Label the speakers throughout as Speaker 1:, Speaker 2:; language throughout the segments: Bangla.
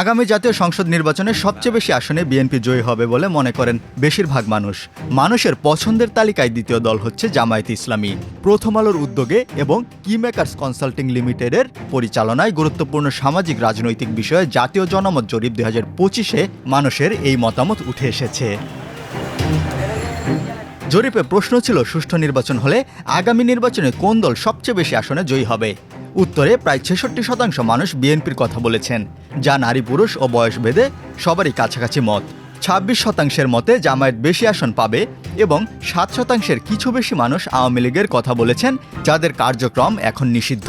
Speaker 1: আগামী জাতীয় সংসদ নির্বাচনে সবচেয়ে বেশি আসনে বিএনপি জয়ী হবে বলে মনে করেন বেশিরভাগ মানুষ। মানুষের পছন্দের তালিকায় দ্বিতীয় দল হচ্ছে জামায়াত ইসলামী। প্রথম আলোর উদ্যোগে এবং কি মেকার্স কনসাল্টিং লিমিটেডের পরিচালনায় গুরুত্বপূর্ণ সামাজিক রাজনৈতিক বিষয়ে জাতীয় জনমত জরিপ দুই হাজার পঁচিশে মানুষের এই মতামত উঠে এসেছে। জরিপে প্রশ্ন ছিল, সুষ্ঠু নির্বাচন হলে আগামী নির্বাচনে কোন দল সবচেয়ে বেশি আসনে জয়ী হবে? উত্তরে প্রায় ছেষট্টি শতাংশ মানুষ বিএনপির কথা বলেছেন, যা নারী, পুরুষ ও বয়স ভেদে সবারই কাছাকাছি মত। ছাব্বিশ শতাংশের মতে জামায়াত বেশি আসন পাবে এবং সাত শতাংশের কিছু বেশি মানুষ আওয়ামী লীগের কথা বলেছেন, যাদের কার্যক্রম এখন নিষিদ্ধ।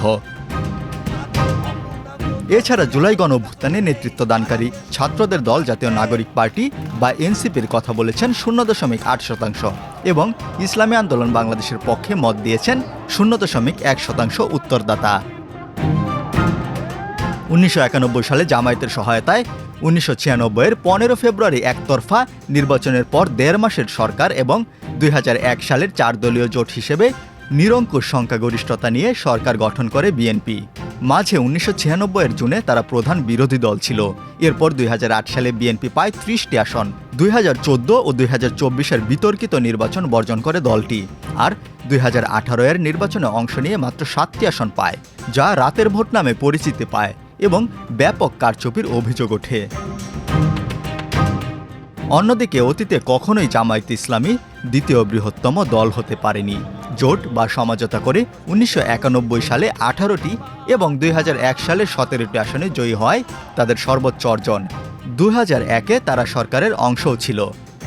Speaker 1: এছাড়া জুলাই গণ অভ্যুত্থানে নেতৃত্ব দানকারী ছাত্রদের দল, জাতীয় নাগরিক পার্টি বা এনসিপির কথা বলেছেন শূন্য দশমিক আট শতাংশ এবং ইসলামী আন্দোলন বাংলাদেশের পক্ষে মত দিয়েছেন শূন্য দশমিক এক শতাংশ উত্তরদাতা। উনিশশো একানব্বই সালে জামায়াতের সহায়তায় উনিশশো ছিয়ানব্বইয়ের পনেরো ফেব্রুয়ারি একতরফা নির্বাচনের পর দেড় মাসের সরকার এবং দুই হাজার এক সালের চার দলীয় জোট হিসেবে নিরঙ্কুশ সংখ্যাগরিষ্ঠতা নিয়ে সরকার গঠন করে বিএনপি। মাঝে উনিশশো ছিয়ানব্বইয়ের জুনে তারা প্রধান বিরোধী দল ছিল। এরপর দুই হাজার আট সালে বিএনপি পায় ত্রিশটি আসন। দুই হাজার চোদ্দ ও দুই এর বিতর্কিত নির্বাচন বর্জন করে দলটি। আর দুই হাজার আঠারো এর নির্বাচনে অংশ নিয়ে মাত্র সাতটি আসন পায়, যা রাতের ভোট নামে পরিচিতি পায়। এবং ব্যাপক কারচুপির অভিযোগ ওঠে। অন্যদিকে অতীতে কখনোই জামায়াত ইসলামী দ্বিতীয় বৃহত্তম দল হতে পারেনি। জোট বা সমাজতা করে উনিশশো একানব্বই সালে আঠারোটি এবং দুই হাজার এক সালে সতেরোটি আসনে জয়ী হয় তাদের সর্বোচ্চ অর্জন। দুই হাজার একে তারা সরকারের অংশও ছিল।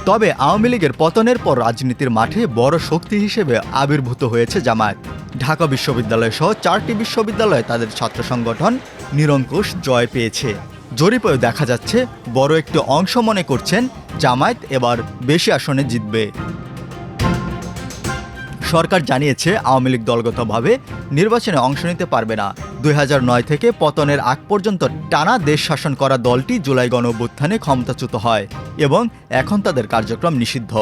Speaker 1: তবে আওয়ামী লীগের পতনের পর রাজনীতির মাঠে বড় শক্তি হিসেবে আবির্ভূত হয়েছে জামায়াত। ঢাকা বিশ্ববিদ্যালয় সহ চারটি বিশ্ববিদ্যালয়ে তাদের ছাত্র সংগঠন নিরঙ্কুশ জয় পেয়েছে। জরিপেও দেখা যাচ্ছে, বড় একটি অংশ মনে করছেন জামায়াত এবার বেশি আসনে জিতবে। সরকার জানিয়েছে আওয়ামী লীগ দলগতভাবে নির্বাচনে অংশ নিতে পারবে না। দুই হাজার নয় থেকে পতনের আগ পর্যন্ত টানা দেশ শাসন করা দলটি জুলাই গণ অভ্যুত্থানে ক্ষমতাচ্যুত হয় এবং এখন তাদের কার্যক্রম নিষিদ্ধ।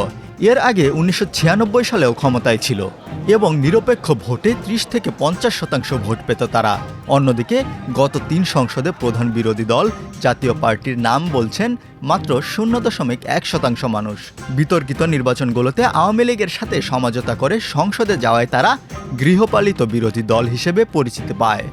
Speaker 1: এর আগে উনিশশো ছিয়ানব্বই সালেও ক্ষমতায় ছিল এবং নিরপেক্ষ ভোটে ত্রিশ থেকে পঞ্চাশ শতাংশ ভোট পেত তারা। অন্যদিকে গত তিন সংসদে প্রধান বিরোধী দল জাতীয় পার্টির নাম বলছেন মাত্র শূন্য দশমিক এক শতাংশ মানুষ। বিতর্কিত নির্বাচনগুলোতে আওয়ামী লীগের সাথে সমঝোতা করে সংসদে যাওয়ায় তারা গৃহপালিত বিরোধী দল হিসেবে পরিচিতি পায়।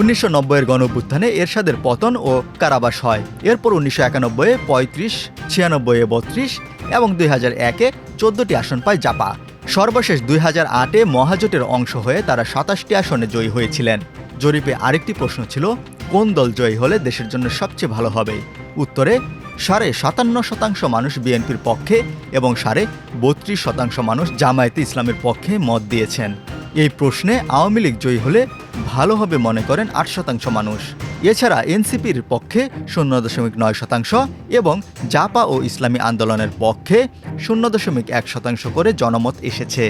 Speaker 1: উনিশশো নব্বইয়ের গণঅভ্যুত্থানে এরশাদের পতন ও কারাবাস হয়। এরপর উনিশশো একানব্বইয়ে পঁয়ত্রিশ, ছিয়ানব্বইয়ে বত্রিশ এবং দুই হাজার একে চোদ্দটি আসন পায় জাপা। সর্বশেষ দুই হাজার আটে মহাজোটের অংশ হয়ে তারা সাতাশটি আসনে জয়ী হয়েছিলেন। জরিপে আরেকটি প্রশ্ন ছিল, কোন দল জয়ী হলে দেশের জন্য সবচেয়ে ভালো হবে? উত্তরে, সাড়ে সাতান্ন শতাংশ মানুষ বিএনপির পক্ষে এবং সাড়ে বত্রিশ শতাংশ মানুষ জামায়াতে ইসলামের পক্ষে মত দিয়েছেন। এই প্রশ্নে আওয়ামী লীগ জয়ী হলে ভালো হবে মনে করেন আট শতাংশ মানুষ। এছাড়া এনসিপির পক্ষে শূন্য দশমিক নয় শতাংশ এবং জাপা ও ইসলামী আন্দোলনের পক্ষে শূন্য দশমিক এক শতাংশ করে জনমত এসেছে।